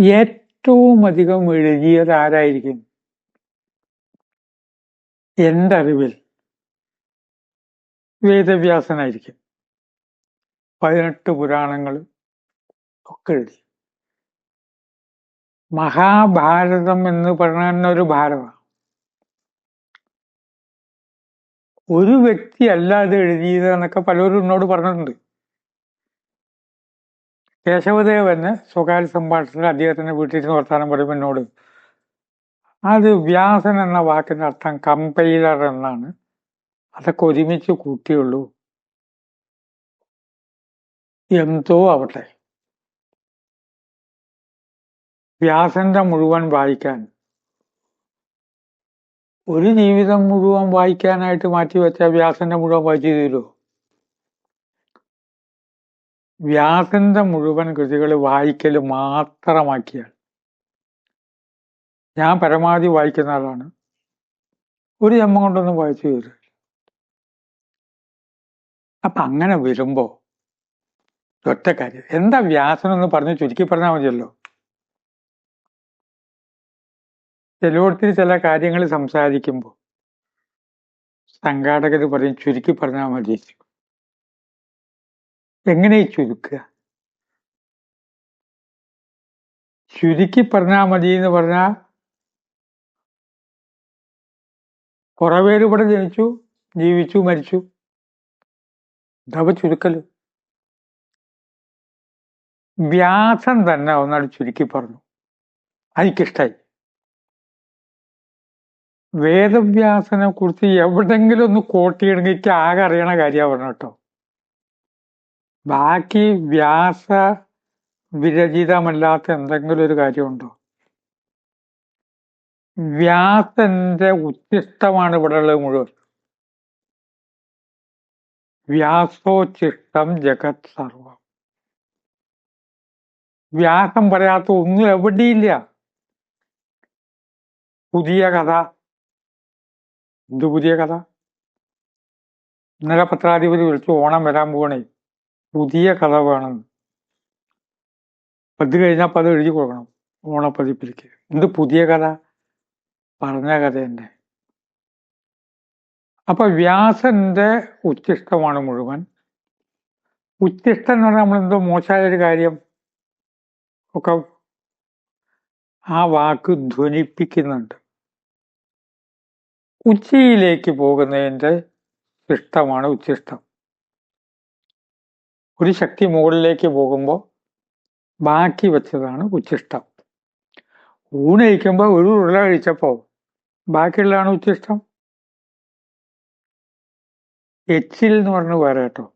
ഏറ്റവും അധികം എഴുതിയത് ആരായിരിക്കും? എന്റെ അറിവിൽ വേദവ്യാസനായിരിക്കും. പതിനെട്ട് പുരാണങ്ങൾ ഒക്കെ എഴുതി. മഹാഭാരതം എന്ന് പറഞ്ഞ ഒരു ഭാരതമാണ് ഒരു വ്യക്തി അല്ലാതെ എഴുതിയത് എന്നൊക്കെ പലരും എന്നോട് പറഞ്ഞിട്ടുണ്ട്. കേശവദേവന് സ്വകാര്യ സംഭാഷണത്തിൽ അദ്ദേഹത്തിന്റെ വീട്ടിൽ നിന്ന് വർത്താനം പറയുമ്പോൾ എന്നോട് അത് വ്യാസൻ എന്ന വാക്കിന്റെ അർത്ഥം കമ്പൈലർ എന്നാണ്. അതൊക്കെ ഒരുമിച്ച് കൂട്ടിയുള്ളൂ. എന്തോ ആവട്ടെ. വ്യാസന്റെ മുഴുവൻ വായിക്കാൻ. ഒരു ജീവിതം മുഴുവൻ വായിക്കാനായിട്ട് മാറ്റി വെച്ച വ്യാസന്റെ മുഴുവൻ വായിച്ചു തീരുമോ വ്യാസന്റെ മുഴുവൻ കൃതികൾ വായിക്കൽ മാത്രമാക്കിയാൽ. ഞാൻ പരമാവധി വായിക്കുന്ന ആളാണ്. ഒരു ജന്മം കൊണ്ടൊന്നും വായിച്ചു തീരില്ല. അപ്പൊ അങ്ങനെ വരുമ്പോ ഒറ്റ കാര്യം. എന്താ വ്യാസനം എന്ന് പറഞ്ഞ് ചുരുക്കി പറഞ്ഞാൽ മതിയല്ലോ? ചിലയിടത്തിൽ ചില കാര്യങ്ങൾ സംസാരിക്കുമ്പോൾ സംഘാടകർ പറയും ചുരുക്കി പറഞ്ഞാൽ മതി എങ്ങനെ ചുരുക്കുക? ചുരുക്കി പറഞ്ഞാൽ മതി എന്ന് പറഞ്ഞാൽ കുറെ പേര് ഇവിടെ ജനിച്ചു ജീവിച്ചു മരിച്ചു. ഇതവ ചുരുക്കൽ. വ്യാസൻ തന്നെ ഒന്നാട് ചുരുക്കി പറഞ്ഞു. എനിക്കിഷ്ടായി വേദവ്യാസനെ കുറിച്ച് എവിടെങ്കിലും ഒന്ന് കോട്ടിയിടണമെങ്കിൽ ആകെ അറിയണ കാര്യമാണ് പറഞ്ഞു കേട്ടോ. ബാക്കി വ്യാസ വിരചിതമല്ലാത്ത എന്തെങ്കിലും ഒരു കാര്യമുണ്ടോ? വ്യാസന്റെ ഉച്ചിഷ്ടമാണ് ഇവിടെ ഉള്ളത് മുഴുവൻ. വ്യാസോച്ചിഷ്ടം ജഗത് സർവം. വ്യാസം പറയാത്ത ഒന്നും എവിടെയില്ല. പുതിയ കഥ. എന്ത് പുതിയ കഥ? ഇന്നലെ പത്രാധിപതി വിളിച്ചു ഓണം വരാൻ പോകണേ പുതിയ കഥ പതി കഴിഞ്ഞാൽ അപ്പം അത് എഴുതി കൊടുക്കണം. ഓണപ്പതിപ്പിലേക്ക്. എന്ത് പുതിയ കഥ? പറഞ്ഞ കഥ തന്നെ. അപ്പൊ വ്യാസന്റെ ഉച്ചിഷ്ടമാണ് മുഴുവൻ. ഉച്ചിഷ്ടം എന്ന് പറഞ്ഞാൽ നമ്മളെന്തോ മോശമായ ഒരു കാര്യം. ഒക്കെ ആ വാക്ക് ധ്വനിപ്പിക്കുന്നുണ്ട്. ഉച്ചയിലേക്ക് പോകുന്നതിന്റെ ഇഷ്ടമാണ് ഉച്ചിഷ്ടം ഒരു ശക്തി മുകളിലേക്ക് പോകുമ്പോൾ ബാക്കി വെച്ചതാണ് ഉച്ചിഷ്ടം. ഊണയിക്കുമ്പോൾ ഒരു ഉരുള കഴിച്ചപ്പോൾ ബാക്കിയുള്ളതാണ് ഉച്ചിഷ്ടം? എച്ചിൽ എന്ന് പറഞ്ഞ് വേറെ കേട്ടോ.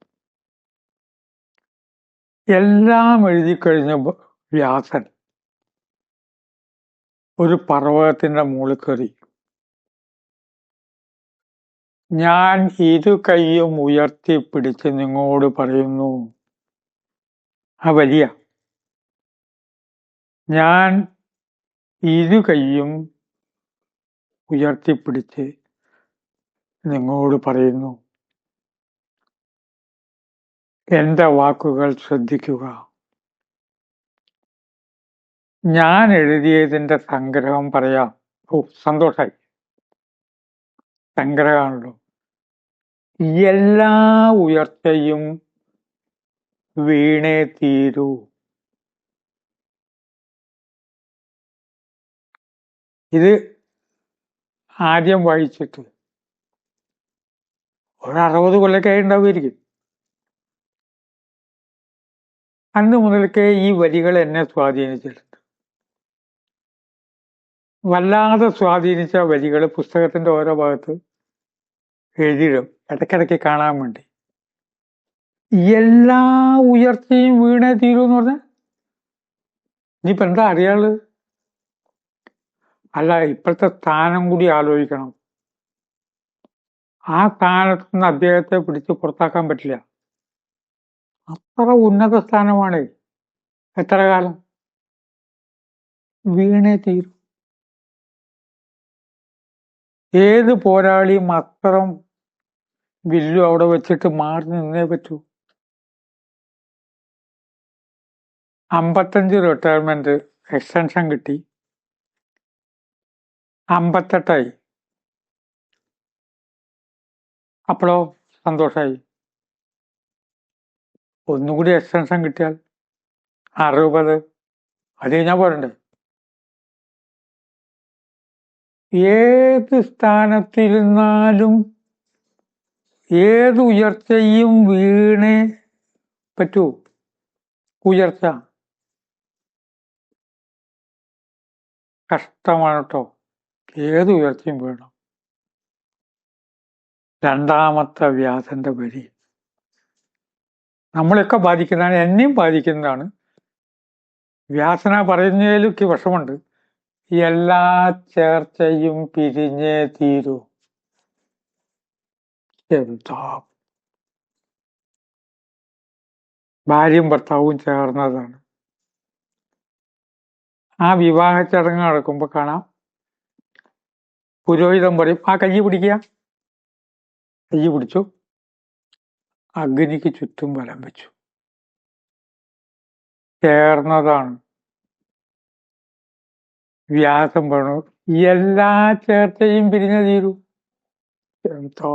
എല്ലാം എഴുതി കഴിഞ്ഞ വ്യാസൻ ഒരു പർവതത്തിന്റെ മുകളിൽ കയറി. ഞാൻ ഇരു കൈയും ഉയർത്തി പിടിച്ച് നിങ്ങളോട് പറയുന്നു. ആ വലിയ. ഞാൻ ഇരു കൈയും ഉയർത്തിപ്പിടിച്ച് നിങ്ങളോട് പറയുന്നു. എന്റെ വാക്കുകൾ ശ്രദ്ധിക്കുക. ഞാൻ എഴുതിയതിന്റെ സംഗ്രഹം പറയാം. ഓ സന്തോഷായി. സംഗ്രഹമാണല്ലോ. എല്ലാ ഉയർച്ചയും വീണേ തീരൂ. ഇത് ആദ്യം വായിച്ചിട്ട് ഒരു അറുപത് കൊല്ലൊക്കെ ഉണ്ടാവുമായിരിക്കും അന്ന് മുതൽക്കേ ഈ വരികൾ എന്നെ സ്വാധീനിച്ചിട്ടുണ്ട്. വല്ലാതെ സ്വാധീനിച്ച വരികൾ പുസ്തകത്തിന്റെ ഓരോ ഭാഗത്ത് എഴുതിയിടും. ഇടയ്ക്കിടയ്ക്ക് കാണാൻ വേണ്ടി. എല്ലാ ഉയർച്ചയും വീണേ തീരൂ എന്ന് പറഞ്ഞാൽ ഇനിയിപ്പോൾ എന്താ അറിയാൾ? അല്ല ഇപ്പോഴത്തെ സ്ഥാനം കൂടി ആലോചിക്കണം. ആ സ്ഥാനത്ത് നിന്ന് അദ്ദേഹത്തെ പിടിച്ച് പുറത്താക്കാൻ പറ്റില്ല. അത്ര ഉന്നത സ്ഥാനമാണ്. എത്ര കാലം? വീണേ തീരും. ഏത് പോരാളിയും അത്രം വില്ലു അവിടെ വെച്ചിട്ട് മാറി നിന്നേ പറ്റൂ? അമ്പത്തഞ്ച് റിട്ടയർമെന്റ് എക്സ്റ്റൻഷൻ കിട്ടി. അമ്പത്തെട്ടായി. അപ്പോഴോ സന്തോഷമായി ഒന്നുകൂടി എക്സ്റ്റൻഷൻ കിട്ടിയാൽ അറുപത്. അത് കഴിഞ്ഞാൽ പോരണ്ടേ? ഏത് സ്ഥാനത്തിരുന്നാലും ഏത് ഉയർച്ചയും വീണേ പറ്റൂ. ഉയർച്ച. കഷ്ടമാണ് കേട്ടോ ഏത് ഉയർച്ചയും വേണം. രണ്ടാമത്തെ വ്യാസന്റെ വരി. നമ്മളെയൊക്കെ ബാധിക്കുന്നതാണ് എന്നെയും ബാധിക്കുന്നതാണ്. വ്യാസന പറയുന്നതിലൊക്കെ വിഷമുണ്ട് എല്ലാ ചേർച്ചയും പിരിഞ്ഞേ തീരൂ. എന്താ? ഭാര്യയും ഭർത്താവും ചേർന്നതാണ്. ആ വിവാഹ ചടങ്ങ് നടക്കുമ്പോ കാണാം. പുരോഹിതം പറയും ആ കയ്യ് പിടിക്കുക. കയ്യ് പിടിച്ചു. അഗ്നിക്ക് ചുറ്റും വലം വെച്ചു. ചേർന്നതാണ്. വ്യാസം പറഞ്ഞു എല്ലാ ചേർച്ചയും പിരിഞ്ഞ തീരൂ. എന്തോ?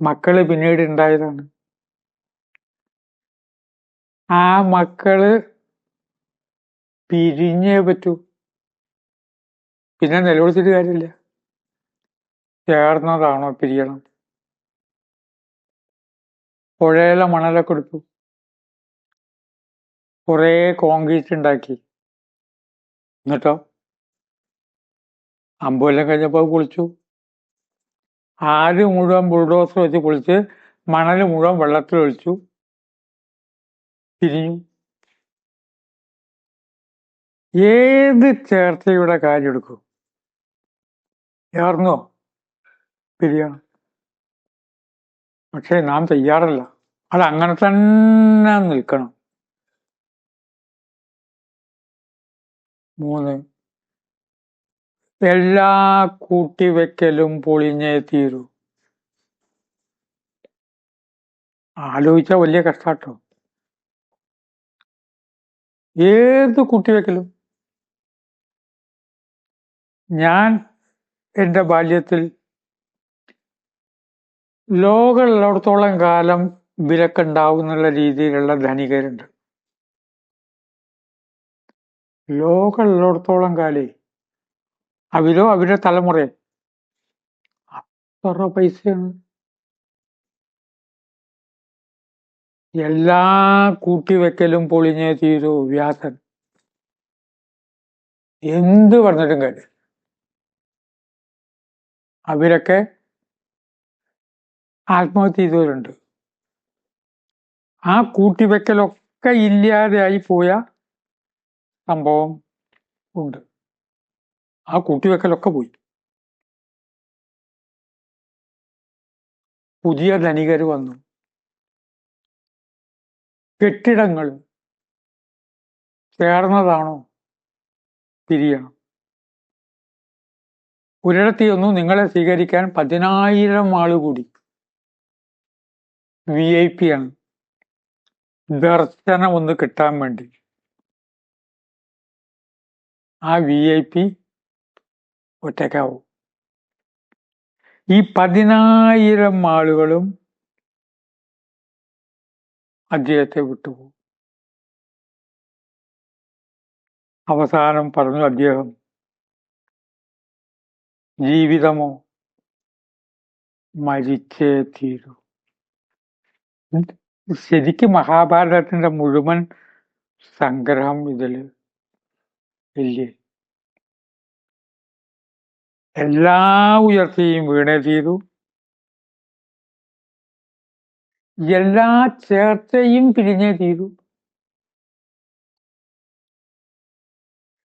മക്കൾ പിന്നീട് ഉണ്ടായതാണ് ആ മക്കൾ പിരിഞ്ഞേ പറ്റൂ. പിന്നെ നിലവിളിച്ചിട്ട് കാര്യമില്ല. ചേർന്നതാണോ പിരിയണം? പുഴയിലെ മണലൊക്കെ എടുത്തു. കുറേ കോൺക്രീറ്റ് ഉണ്ടാക്കി. എന്നിട്ടോ? അമ്പൂല്ലം കഴിഞ്ഞപ്പോൾ കുളിച്ചു. ആര് മുഴുവൻ ബുൾഡോസർ വെച്ച് കുളിച്ച് മണൽ മുഴുവൻ വെള്ളത്തിൽ ഒഴിച്ചു. പിരിഞ്ഞു ഏത് ചേർച്ചയുടെ കാര്യം എടുക്കും? ഏർന്നോ പിരിയണം പക്ഷെ നാം തയ്യാറല്ല. അത് അങ്ങനെ തന്നെ നിൽക്കണം. മൂന്ന്. എല്ലാ കൂട്ടിവെക്കലും പൊളിഞ്ഞേ തീരൂ. ആലോചിച്ച വലിയ കഷ്ടാട്ടോ. ഏത് കൂട്ടിവെക്കലും? ഞാൻ എന്റെ ബാല്യത്തിൽ ലോകമുള്ളിടത്തോളം കാലം വിലക്കുണ്ടാവുന്നുള്ള രീതിയിലുള്ള ധനികരുണ്ട്. ലോകമുള്ളിടത്തോളം കാലി. അവരോ അവരുടെ തലമുറ. അത്ര പൈസയാണ്. എല്ലാ കൂട്ടിവെക്കലും പൊളിഞ്ഞേ തീരൂ വ്യാസൻ. എന്ത് പറഞ്ഞിട്ടും കാര്യം അവരൊക്കെ ആത്മഹത്യ ചെയ്തവരുണ്ട്. ആ കൂട്ടിവെക്കലൊക്കെ ഇല്ലാതെയായി പോയ സംഭവം ഉണ്ട്. ആ കൂട്ടിവെക്കലൊക്കെ പോയി. പുതിയ ധനികർ വന്നു. കെട്ടിടങ്ങൾ ചേർന്നതാണോ? തിരിയണം. ഒരിടത്തൊന്നും നിങ്ങളെ സ്വീകരിക്കാൻ പതിനായിരം ആൾ കൂടി. വി ഐ പി ആണ്. ദർശനം ഒന്ന് കിട്ടാൻ വേണ്ടി. ആ വി ഐ പി ഒറ്റയ്ക്കാവും. ഈ പതിനായിരം ആളുകളും അദ്ദേഹത്തെ വിട്ടുപോകും. അവസാനം പറഞ്ഞു അദ്ദേഹം ജീവിതമോ മരിച്ചേ തീരൂ. ശരിക്കും മഹാഭാരതത്തിന്റെ മുഴുവൻ സംഗ്രഹം ഇതിൽ ഇല്ലേ. എല്ലാ ഉയർത്തിയും വീണേ തീരൂ എല്ലാ ചേർച്ചയും പിരിഞ്ഞേ തീരൂ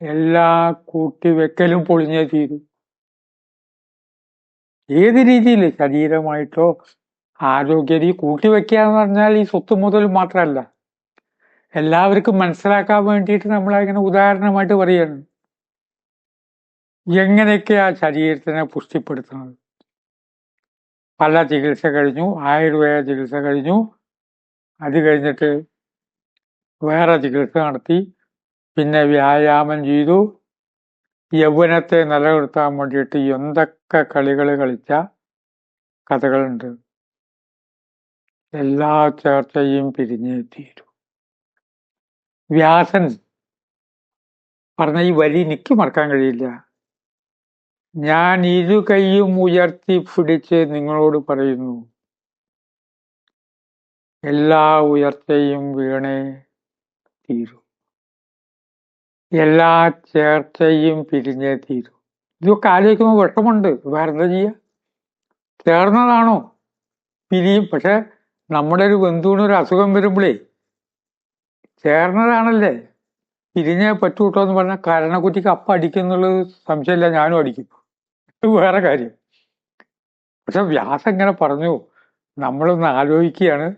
എല്ലാ കൂട്ടിവെക്കലും പൊളിഞ്ഞേ തീരൂ ഏത് രീതിയിൽ? ശരീരമായിട്ടോ ആരോഗ്യരീ കൂട്ടിവെക്കുക എന്ന് പറഞ്ഞാൽ ഈ സ്വത്ത് മുതൽ മാത്രമല്ല എല്ലാവർക്കും മനസ്സിലാക്കാൻ വേണ്ടിയിട്ട് നമ്മൾ അങ്ങനെ ഉദാഹരണമായിട്ട് പറയുകയാണ്. എങ്ങനെയൊക്കെ ആ ശരീരത്തിനെ പുഷ്ടിപ്പെടുത്തുന്നത്? പല ചികിത്സ കഴിഞ്ഞു ആയുർവേദ ചികിത്സ കഴിഞ്ഞു. അത് കഴിഞ്ഞിട്ട് വേറെ ചികിത്സ നടത്തി. പിന്നെ വ്യായാമം ചെയ്തു. യൗവനത്തെ നിലനിർത്താൻ വേണ്ടിയിട്ട് എന്തൊക്കെ കളികൾ കളിച്ച കഥകളുണ്ട്. എല്ലാ ചേർച്ചയും പിരിഞ്ഞേ വ്യാസൻ പറഞ്ഞ ഈ വരി എനിക്ക് മറക്കാൻ കഴിയില്ല. ഞാൻ ഇരു കൈയും ഉയർത്തി പിടിച്ച് നിങ്ങളോട് പറയുന്നു എല്ലാ ഉയർച്ചയും വീണേ തീരൂ. എല്ലാ ചേർച്ചയും പിരിഞ്ഞേ തീരൂ. ഇതൊക്കെ ആലോചിക്കുമ്പോൾ വിഷമുണ്ട് വേറെ എന്താ ചെയ്യുക ചേർന്നതാണോ? പിരിയും. പക്ഷെ നമ്മുടെ ഒരു ബന്ധുവിന് ഒരു അസുഖം വരുമ്പോഴേ ചേർന്നതാണല്ലേ? തിരിഞ്ഞേ പറ്റൂട്ടോ എന്ന് പറഞ്ഞാൽ കരണക്കുറ്റിക്ക് അപ്പം അടിക്കുന്നുള്ളത് സംശയമില്ല ഞാനും അടിക്കും. വേറെ കാര്യം. പക്ഷെ വ്യാസം ഇങ്ങനെ പറഞ്ഞു നമ്മളൊന്ന് ആലോചിക്കുകയാണ്.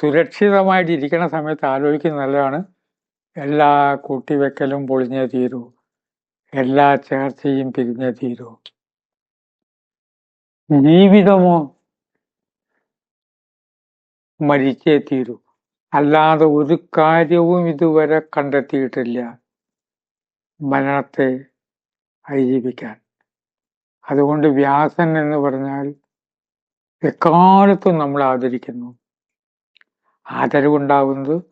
സുരക്ഷിതമായിട്ട് ഇരിക്കുന്ന സമയത്ത് ആലോചിക്കുന്നത് നല്ലതാണ്. എല്ലാ കൂട്ടിവെക്കലും പൊളിഞ്ഞേ തീരൂ. എല്ലാ ചേർച്ചയും പിരിഞ്ഞേ തീരൂ. ജീവിതമോ? മരിച്ചേ തീരൂ. അല്ലാതെ ഒരു കാര്യവും ഇതുവരെ കണ്ടെത്തിയിട്ടില്ല മരണത്തെ അതിജീവിക്കാൻ. അതുകൊണ്ട് വ്യാസൻ എന്ന് പറഞ്ഞാൽ എക്കാലത്തും നമ്മൾ ആദരിക്കുന്നു. ആദരവുണ്ടാവുന്നത്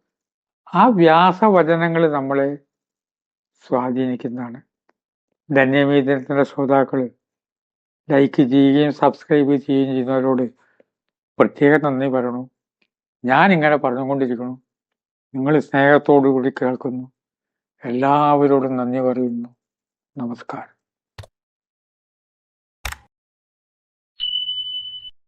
ആ വ്യാസവചനങ്ങൾ നമ്മളെ സ്വാധീനിക്കുന്നതാണ്. ധന്യമീതനത്തിന്റെ ശ്രോതാക്കൾ ലൈക്ക് ചെയ്യുകയും സബ്സ്ക്രൈബ് ചെയ്യുകയും ചെയ്യുന്നവരോട് പ്രത്യേക നന്ദി പറയണു. ഞാൻ ഇങ്ങനെ പറഞ്ഞുകൊണ്ടിരിക്കുന്നു. നിങ്ങൾ സ്നേഹത്തോടു കൂടി കേൾക്കുന്നു. എല്ലാവരോടും നന്ദി പറയുന്നു. നമസ്കാരം.